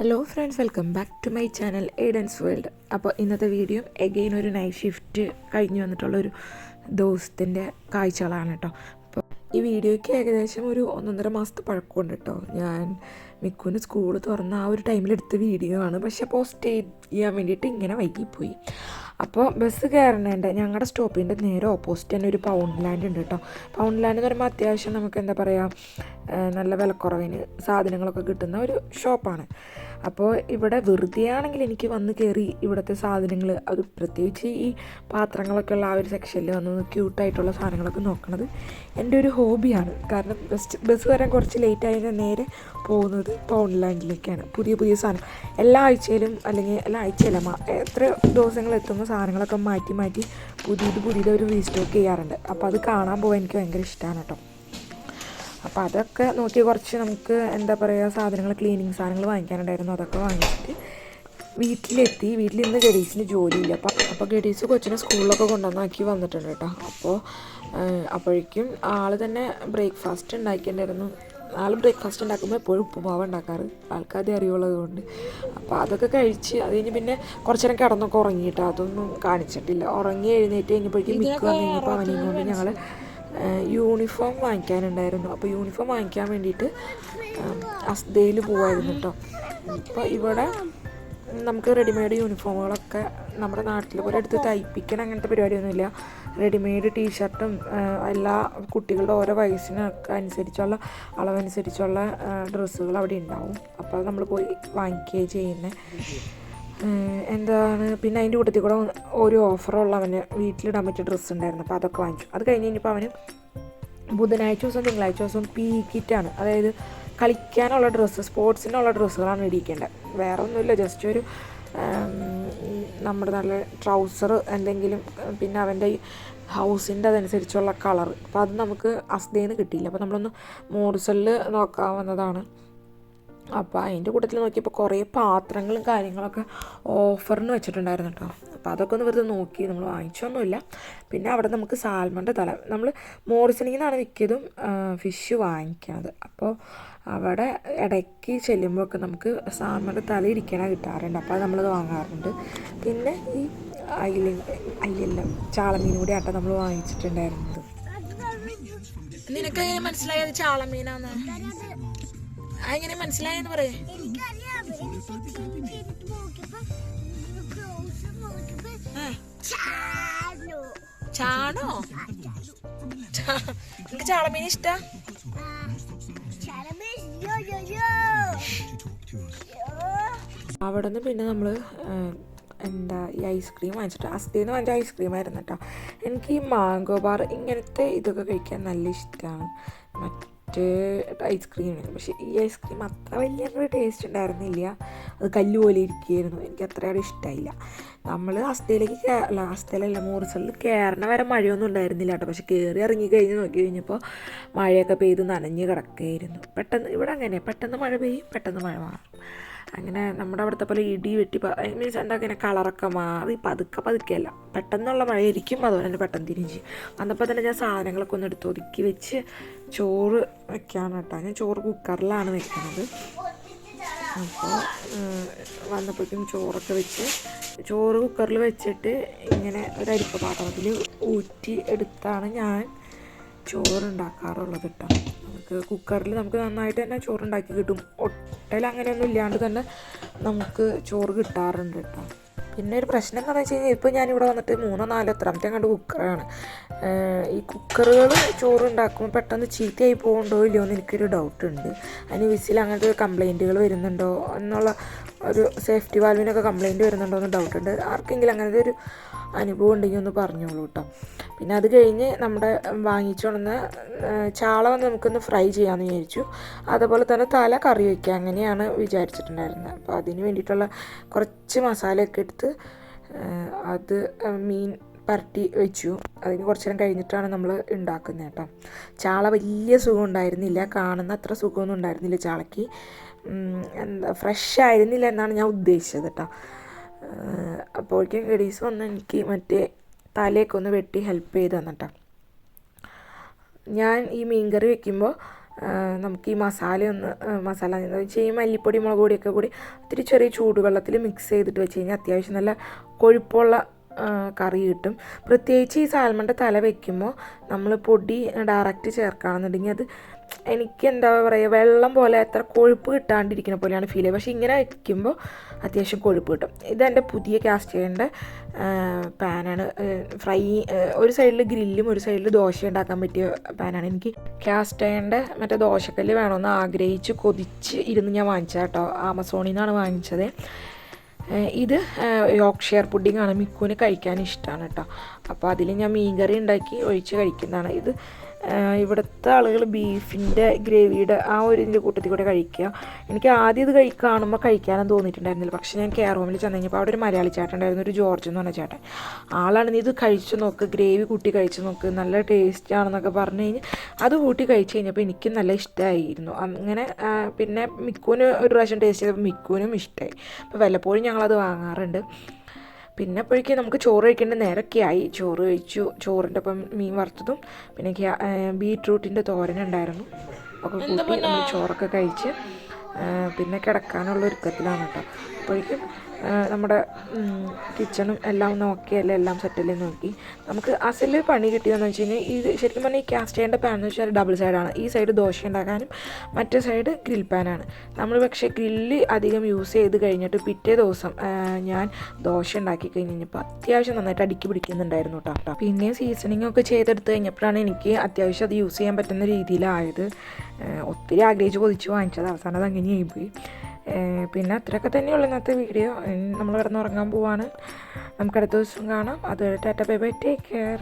Hello friends welcome back to my channel Aiden's world അപ്പോൾ ഇന്നത്തെ video again ഒരു night shift കഴിഞ്ഞ് വന്നിട്ടുള്ളൊരു ദിവസത്തിന്റെ കാഴ്ചകളാണ് കേട്ടോ അപ്പോൾ ഈ വീഡിയോയ്ക്ക് ഏകദേശം ഒരു ഒന്നൊന്നര മാസത്തെ പഴക്കമുണ്ട് കേട്ടോ ഞാൻ മിക്കുവിന് സ്കൂൾ തുറന്ന ആ ഒരു ടൈമിൽ എടുത്ത വീഡിയോ ആണ്. പക്ഷെ പോസ്റ്റ് ചെയ്യാൻ വേണ്ടിയിട്ട് ഇങ്ങനെ വൈകിപ്പോയി. അപ്പോൾ ബസ് കയറണേണ്ട ഞങ്ങളുടെ സ്റ്റോപ്പിന്റെ നേരെ ഓപ്പോസിറ്റ് തന്നെ ഒരു പൗണ്ട് ലാൻഡ് ഉണ്ട് കേട്ടോ പൗണ്ട് ലാൻഡ് എന്ന് പറയുമ്പോൾ അത്യാവശ്യം നമുക്ക് എന്താ പറയുക നല്ല വിലക്കുറവിന് സാധനങ്ങളൊക്കെ കിട്ടുന്ന ഒരു ഷോപ്പാണ് അപ്പോൾ ഇവിടെ വെറുതെ ആണെങ്കിൽ എനിക്ക് വന്ന് കയറി ഇവിടുത്തെ സാധനങ്ങൾ അത് പ്രത്യേകിച്ച് ഈ പാത്രങ്ങളൊക്കെ ഉള്ള ആ ഒരു സെക്ഷനിൽ വന്ന് ക്യൂട്ടായിട്ടുള്ള സാധനങ്ങളൊക്കെ നോക്കണത് എന്റെ ഒരു ഹോബിയാണ് കാരണം ബസ് ബസ് വരാൻ കുറച്ച് ലേറ്റ് ആയതിന് നേരെ പോകുന്നത് പൗണ്ട് ലാൻഡിലേക്കാണ് പുതിയ പുതിയ സാധനം. എല്ലാ ആഴ്ചയിലും അല്ലെങ്കിൽ എല്ലാ ആഴ്ചയിലും എത്ര ദിവസങ്ങൾ എത്തുന്ന സാധനങ്ങളൊക്കെ മാറ്റി മാറ്റി പുതിയത് പുതിയത് ഒരു റീസ്റ്റോക്ക് ചെയ്യാറുണ്ട്. അപ്പോൾ അത് കാണാൻ പോകാൻ എനിക്ക് ഭയങ്കര ഇഷ്ടമാണ് കേട്ടോ. അപ്പോൾ അതൊക്കെ നോക്കി കുറച്ച് നമുക്ക് എന്താ പറയുക സാധനങ്ങൾ ക്ലീനിങ് സാധനങ്ങൾ വാങ്ങിക്കാനുണ്ടായിരുന്നു. അതൊക്കെ വാങ്ങിച്ചിട്ട് വീട്ടിലെത്തി. വീട്ടിൽ ഇന്ന് ഗഡീസിന് ജോലിയില്ല. അപ്പോൾ അപ്പോൾ ഗഡീസ് കൊച്ചിനെ സ്കൂളിലൊക്കെ കൊണ്ടുവന്നാക്കി വന്നിട്ടുണ്ട് കേട്ടോ. അപ്പോൾ അപ്പോഴേക്കും ആൾ തന്നെ ബ്രേക്ക്ഫാസ്റ്റ് ഉണ്ടാക്കിയിട്ടുണ്ടായിരുന്നു. ആൾ ബ്രേക്ക്ഫാസ്റ്റ് ഉണ്ടാക്കുമ്പോൾ എപ്പോഴും ഉപ്പുമാവ് ഉണ്ടാക്കാറ്. ആൾക്കാതെ അറിയുള്ളത് കൊണ്ട്. അപ്പോൾ അതൊക്കെ കഴിച്ച് അത് കഴിഞ്ഞ് പിന്നെ കുറച്ച് നേരം കിടന്നൊക്കെ ഉറങ്ങിയിട്ട്. അതൊന്നും കാണിച്ചിട്ടില്ല. ഉറങ്ങി എഴുന്നേറ്റ് കഴിഞ്ഞപ്പോഴേക്കും മിക്ക വന്നു കഴിഞ്ഞപ്പോൾ അവനെയും കൊണ്ട് ഞങ്ങൾ യൂണിഫോം വാങ്ങിക്കാനുണ്ടായിരുന്നു. അപ്പോൾ യൂണിഫോം വാങ്ങിക്കാൻ വേണ്ടിയിട്ട് അസ്തയിൽ പോവായിരുന്നു കേട്ടോ അപ്പോൾ ഇവിടെ നമുക്ക് റെഡിമെയ്ഡ് യൂണിഫോമുകളൊക്കെ നമ്മുടെ നാട്ടിൽ പോലെ എടുത്ത് തയ്പ്പിക്കണം അങ്ങനത്തെ പരിപാടിയൊന്നുമില്ല. റെഡിമെയ്ഡ് ടീഷർട്ടും എല്ലാ കുട്ടികളുടെ ഓരോ വയസ്സിനൊക്കെ അനുസരിച്ചുള്ള അളവനുസരിച്ചുള്ള ഡ്രസ്സുകൾ അവിടെ ഉണ്ടാവും. അപ്പോൾ നമ്മൾ പോയി വാങ്ങിക്കുകയും ചെയ്യുന്നത് എന്താണ്? പിന്നെ അതിന്റെ കൂട്ടത്തിൽ കൂടെ ഒരു ഓഫറുള്ള അവന് വീട്ടിലിടാൻ പറ്റിയ ഡ്രസ്സ് ഉണ്ടായിരുന്നു. അപ്പോൾ അതൊക്കെ വാങ്ങിച്ചു. അത് കഴിഞ്ഞ് കഴിഞ്ഞപ്പോൾ അവന് ബുധനാഴ്ച ദിവസം തിങ്കളാഴ്ച ദിവസം പി കിറ്റാണ് അതായത് കളിക്കാനുള്ള ഡ്രസ്സ് സ്പോർട്സിനുള്ള ഡ്രസ്സുകളാണ് ഇടിക്കേണ്ടത് വേറെ ഒന്നുമില്ല ജസ്റ്റ് ഒരു നമ്മുടെ നല്ല ട്രൗസർ എന്തെങ്കിലും പിന്നെ അവന്റെ ഹൗസിന്റെ അതനുസരിച്ചുള്ള കളർ അപ്പോൾ അത് നമുക്ക് അസ്തയിൽ നിന്ന് കിട്ടിയില്ല. അപ്പോൾ നമ്മളൊന്ന് മോറിസലിൽ നോക്കാവുന്നതാണ് അപ്പോൾ അതിന്റെ കൂട്ടത്തിൽ നോക്കിയപ്പോൾ കുറേ പാത്രങ്ങളും കാര്യങ്ങളൊക്കെ ഓഫറിന് വെച്ചിട്ടുണ്ടായിരുന്നു കേട്ടോ അപ്പോൾ അതൊക്കെ ഒന്ന് വെറുതെ നോക്കി നമ്മൾ വാങ്ങിച്ചൊന്നുമില്ല. പിന്നെ അവിടെ നമുക്ക് സാൽമന്റെ തല നമ്മൾ മോറിസണിൽ നിന്നാണ് മിക്കതും ഫിഷ് വാങ്ങിക്കുന്നത്. അപ്പോൾ അവിടെ ഇടയ്ക്ക് ചെല്ലുമ്പോഴൊക്കെ നമുക്ക് സാൽമന്റെ തല ഇരിക്കണ കിട്ടാറുണ്ട്. അപ്പോൾ അത് നമ്മളത് വാങ്ങാറുണ്ട്. പിന്നെ ഈ അയില അയിലെല്ലാം ചാളമീൻ കൂടി ആട്ടം നമ്മൾ വാങ്ങിച്ചിട്ടുണ്ടായിരുന്നത്. നിനക്ക് മനസ്സിലായത് ചാളമീനാന്ന്? എങ്ങനെ മനസ്സിലായെന്ന് പറയേ. ചാണോ? എനിക്ക് ചാളമീൻ ഇഷ്ടാ? അവിടെ നിന്ന് പിന്നെ നമ്മൾ എന്താ ഈ ഐസ്ക്രീം വാങ്ങിച്ചിട്ട് അസ്തീന്ന് വാങ്ങിച്ച ഐസ്ക്രീം ആയിരുന്നു കേട്ടോ. എനിക്ക് ഈ മാംഗോ ബാർ ഇങ്ങനത്തെ ഇതൊക്കെ കഴിക്കാൻ നല്ല ഇഷ്ടമാണ് മറ്റേ ഐസ്ക്രീം പക്ഷേ ഈ ഐസ്ക്രീം അത്ര വലിയ ടേസ്റ്റ് ഉണ്ടായിരുന്നില്ല. അത് കല്ല് പോലെ ഇരിക്കുകയായിരുന്നു. എനിക്ക് അത്രയേറെ ഇഷ്ടമായില്ല നമ്മൾ അസ്തയിലേക്ക് കേ- അല്ല അസ്തയിലല്ല മൂറിസലിൽ കയറണ വരെ മഴയൊന്നും ഉണ്ടായിരുന്നില്ല കേട്ടോ. പക്ഷെ കയറി ഇറങ്ങി കഴിഞ്ഞ് നോക്കി കഴിഞ്ഞപ്പോൾ മഴയൊക്കെ പെയ്ത് നനഞ്ഞ് കിടക്കുകയായിരുന്നു. പെട്ടെന്ന് ഇവിടെ അങ്ങനെ പെട്ടെന്ന് മഴ പെയ്യും പെട്ടെന്ന് മഴ മാറും. അങ്ങനെ നമ്മുടെ അവിടുത്തെ പോലെ ഇടി വെട്ടി മീൻസ് എന്താ ഇങ്ങനെ കളറൊക്കെ മാറി പതുക്കെ പതുക്കെയല്ല പെട്ടെന്നുള്ള മഴയായിരിക്കും അതുപോലെ തന്നെ പെട്ടെന്ന് തിരിഞ്ഞ്. വന്നപ്പോൾ തന്നെ ഞാൻ സാധനങ്ങളൊക്കെ ഒന്ന് എടുത്ത് ഒതുക്കി വെച്ച് ചോറ് വെക്കാണ് കേട്ടോ. ഞാൻ ചോറ് കുക്കറിലാണ് വെക്കുന്നത്. അപ്പോൾ വന്നപ്പോഴേക്കും ചോറൊക്കെ വെച്ച് ചോറ് കുക്കറിൽ വെച്ചിട്ട് ഇങ്ങനെ ഒരു അരിപ്പ പാത്രത്തിൽ ഊറ്റി എടുത്താണ് ഞാൻ ചോറ് ഉണ്ടാക്കാറുള്ളത് കേട്ടോ. നമുക്ക് കുക്കറിൽ നമുക്ക് നന്നായിട്ട് തന്നെ ചോറ് ഉണ്ടാക്കി കിട്ടും. ഒട്ടൽ അങ്ങനെയൊന്നും ഇല്ലാണ്ട് തന്നെ നമുക്ക് ചോറ് കിട്ടാറുണ്ട് കേട്ടോ. പിന്നെ ഒരു പ്രശ്നം എന്താണെന്ന് വെച്ച് കഴിഞ്ഞാൽ ഇപ്പോൾ ഞാനിവിടെ വന്നിട്ട് മൂന്നോ നാലോ എത്രാമത്തെ കണ്ട് കുക്കറാണ്. ഈ കുക്കറുകൾ ചോറ് ഉണ്ടാക്കുമ്പോൾ പെട്ടെന്ന് ചീത്തയായി പോകുന്നുണ്ടോ ഇല്ലയോ എന്ന് എനിക്കൊരു ഡൗട്ട് ഉണ്ട്. അതിന് വിസിൽ അങ്ങനത്തെ കംപ്ലൈന്റുകൾ വരുന്നുണ്ടോ എന്നുള്ള ഒരു സേഫ്റ്റി വാൽവിനൊക്കെ കംപ്ലയിന്റ് വരുന്നുണ്ടോ എന്ന് ഡൗട്ട് ഉണ്ട്. ആർക്കെങ്കിലും അങ്ങനത്തെ ഒരു അനുഭവം ഉണ്ടെങ്കിൽ ഒന്ന് പറഞ്ഞോളൂ കേട്ടോ പിന്നെ അത് കഴിഞ്ഞ് നമ്മുടെ വാങ്ങിച്ചോണെന്ന് ചാള വന്ന് നമുക്കൊന്ന് ഫ്രൈ ചെയ്യാമെന്ന് വിചാരിച്ചു. അതുപോലെ തന്നെ തല കറി വയ്ക്കുക അങ്ങനെയാണ് വിചാരിച്ചിട്ടുണ്ടായിരുന്നത്. അപ്പോൾ അതിന് വേണ്ടിയിട്ടുള്ള കുറച്ച് മസാലയൊക്കെ എടുത്ത് അത് മീൻ പരട്ടി വെച്ചു. അതിന് കുറച്ച് നേരം കഴിഞ്ഞിട്ടാണ് നമ്മൾ ഉണ്ടാക്കുന്നത് കേട്ടോ. ചാള വലിയ സുഖം ഉണ്ടായിരുന്നില്ല. കാണുന്ന അത്ര സുഖമൊന്നും ഉണ്ടായിരുന്നില്ല ചാളയ്ക്ക്. എന്താ ഫ്രഷ് ആയിരുന്നില്ല എന്നാണ് ഞാൻ ഉദ്ദേശിച്ചത് കേട്ടോ. അപ്പോഴേക്കും ഗഡീസ് വന്ന് എനിക്ക് മറ്റേ തലയൊക്കെ ഒന്ന് വെട്ടി ഹെൽപ്പ് ചെയ്ത് തന്നിട്ടോ ഞാൻ ഈ മീൻകറി വെക്കുമ്പോൾ നമുക്ക് ഈ മസാല ഒന്ന് മസാല എന്ന് വെച്ചാൽ ഈ മല്ലിപ്പൊടി മുളക് പൊടിയൊക്കെ കൂടി ഒത്തിരി ചെറിയ ചൂടുവെള്ളത്തിൽ മിക്സ് ചെയ്തിട്ട് വെച്ച് കഴിഞ്ഞാൽ അത്യാവശ്യം നല്ല കൊഴുപ്പുള്ള കറി കിട്ടും. പ്രത്യേകിച്ച് ഈ സാൽമണിന്റെ തല വയ്ക്കുമ്പോൾ നമ്മൾ പൊടി ഡയറക്റ്റ് ചേർക്കുകയാണെന്നുണ്ടെങ്കിൽ അത് എനിക്ക് എന്താ പറയുക വെള്ളം പോലെ അത്ര കൊഴുപ്പ് കിട്ടാണ്ടിരിക്കുന്ന പോലെയാണ് ഫീൽ ചെയ്യുക. പക്ഷേ ഇങ്ങനെ വയ്ക്കുമ്പോൾ അത്യാവശ്യം കൊഴുപ്പ് കിട്ടും. ഇതെന്റെ പുതിയ കാസ്റ്റ് ചെയ്യേണ്ട പാനാണ് ഫ്രൈ ഒരു സൈഡിൽ ഗ്രില്ലും ഒരു സൈഡിൽ ദോശ ഉണ്ടാക്കാൻ പറ്റിയ പാനാണ് എനിക്ക് കാസ്റ്റ് ചെയ്യേണ്ട മറ്റേ ദോശക്കല്ല് വേണമെന്ന് ആഗ്രഹിച്ച് കൊതിച്ച് ഇരുന്ന് ഞാൻ വാങ്ങിച്ചതാട്ടോ ആമസോണിൽ നിന്നാണ് വാങ്ങിച്ചത്. ഇത് യോക്ഷിയർ പുഡിങ്ങാണ് മിക്കുവിന് കഴിക്കാൻ ഇഷ്ടമാണ് കേട്ടോ അപ്പോൾ അതിൽ ഞാൻ മീൻകറി ഉണ്ടാക്കി ഒഴിച്ച് കഴിക്കുന്നതാണ്. ഇത് ഇവിടുത്തെ ആളുകൾ ബീഫിന്റെ ഗ്രേവിയുടെ ആ ഒരു ഇതിന്റെ കൂട്ടത്തിൽ കൂടെ കഴിക്കുക. എനിക്ക് ആദ്യം ഇത് കഴി കാണുമ്പോൾ കഴിക്കാനും തോന്നിയിട്ടുണ്ടായിരുന്നില്ല. പക്ഷേ ഞാൻ കെയർ റൂമിൽ ചെന്ന് കഴിഞ്ഞപ്പോൾ അവിടെ ഒരു മലയാളി ചേട്ടൻ ഉണ്ടായിരുന്നു ഒരു ജോർജ് എന്ന് പറഞ്ഞ ചേട്ടൻ. ആളാണ്. നീ ഇത് കഴിച്ചു നോക്ക്. ഗ്രേവി കൂട്ടി കഴിച്ചു നോക്ക്. നല്ല ടേസ്റ്റ് ആണെന്നൊക്കെ പറഞ്ഞു കഴിഞ്ഞ് അത് കൂട്ടി കഴിച്ചു കഴിഞ്ഞപ്പോൾ എനിക്കും നല്ല ഇഷ്ടമായിരുന്നു അങ്ങനെ പിന്നെ മിക്കൂന് ഒരു പ്രാവശ്യം ടേസ്റ്റ് ചെയ്തപ്പോൾ മിക്കൂനും ഇഷ്ടമായി അപ്പോൾ വല്ലപ്പോഴും ഞങ്ങളത് വാങ്ങാറുണ്ട്. പിന്നെ അപ്പോഴേക്കും നമുക്ക് ചോറ് കഴിക്കേണ്ട നേരമൊക്കെ ആയി ചോറ് കഴിച്ചു. ചോറിന്റെ ഒപ്പം മീൻ വറുത്തതും പിന്നെ ബീട്രൂട്ടിന്റെ തോരൻ ഉണ്ടായിരുന്നു. തോരനുണ്ടായിരുന്നു ഒക്കെ കൂട്ടി നമ്മൾ ചോറൊക്കെ കഴിച്ച് പിന്നെ കിടക്കാനുള്ള ഒരുക്കത്തിലാണ് കേട്ടോ. അപ്പോഴേക്കും നമ്മുടെ കിച്ചണും എല്ലാം നോക്കി ഓക്കെ അല്ലേ എല്ലാം സെറ്റല്ലേ നോക്കി. നമുക്ക് അസിൽ പണി കിട്ടിയതെന്ന് വെച്ച് കഴിഞ്ഞാൽ ഇത് ശരിക്കും പറഞ്ഞാൽ ഈ കാസ്റ്റ് ചെയ്യേണ്ട പാൻ എന്ന് വെച്ചാൽ ഡബിൾ സൈഡാണ് ഈ സൈഡ് ദോശ ഉണ്ടാക്കാനും മറ്റേ സൈഡ് ഗ്രിൽ പാനാണ് നമ്മൾ പക്ഷേ ഗ്രില്ല് അധികം യൂസ് ചെയ്ത് കഴിഞ്ഞിട്ട് പിറ്റേ ദിവസം ഞാൻ ദോശ ഉണ്ടാക്കി കഴിഞ്ഞപ്പോൾ അത്യാവശ്യം നന്നായിട്ട് അടുക്കി പിടിക്കുന്നുണ്ടായിരുന്നു കേട്ടോ പിന്നെയും സീസണിങ് ഒക്കെ ചെയ്തെടുത്ത് കഴിഞ്ഞപ്പോഴാണ് എനിക്ക് അത്യാവശ്യം അത് യൂസ് ചെയ്യാൻ പറ്റുന്ന രീതിയിലായത്. ഒത്തിരി ആഗ്രഹിച്ച് കൊതിച്ച് വാങ്ങിച്ചത്. അവസാനം അത് അങ്ങനെയായി പോയി. ഏഹ് പിന്നെ അത്രയൊക്കെ തന്നെയുള്ളൂ ഇന്നത്തെ വീഡിയോ നമ്മൾ കിടന്നുറങ്ങാൻ പോവാണ്. നമുക്ക് അടുത്ത ദിവസം കാണാം. അതുവരെ tata bye bye. Take care